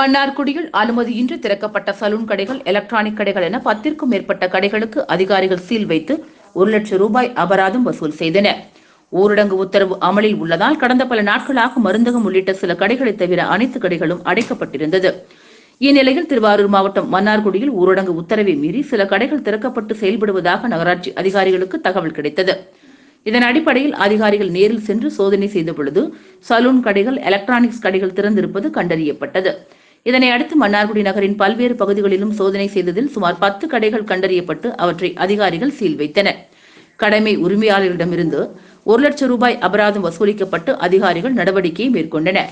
மன்னார்குடியில் அனுமதியின்றி திறக்கப்பட்ட சலூன் கடைகள் எலக்ட்ரானிக் கடைகள் என பத்திற்கும் மேற்பட்ட கடைகளுக்கு அதிகாரிகள் சீல் வைத்து ஒரு லட்சம் ரூபாய் அபராதம் வசூல் செய்தனர் ஊரடங்கு உத்தரவு அமலில் உள்ளதால் கடந்த பல நாட்களாக மருந்தகம் உள்ளிட்ட சில கடைகளை தவிர அனைத்து கடைகளும் அடைக்கப்பட்டிருந்தது. இந்நிலையில் திருவாரூர் மாவட்டம் மன்னார்குடியில் ஊரடங்கு உத்தரவை மீறி சில கடைகள் திறக்கப்பட்டு செயல்படுவதாக நகராட்சி அதிகாரிகளுக்கு தகவல் கிடைத்தது. இதன் அடிப்படையில் அதிகாரிகள் நேரில் சென்று சோதனை செய்த பொழுது சலூன் கடைகள் எலக்ட்ரானிக்ஸ் கடைகள் திறந்திருப்பது கண்டறியப்பட்டது. இதனை அடுத்து மன்னார்குடி நகரின் பல்வேறு பகுதிகளிலும் சோதனை செய்ததில் சுமார் பத்து கடைகள் கண்டறியப்பட்டு அவற்றை அதிகாரிகள் சீல் வைத்தனர். கடமை உரிமையாளர்களிடமிருந்து ஒரு லட்சம் ரூபாய் அபராதம் வசூலிக்கப்பட்டு அதிகாரிகள் நடவடிக்கையை மேற்கொண்டனர்.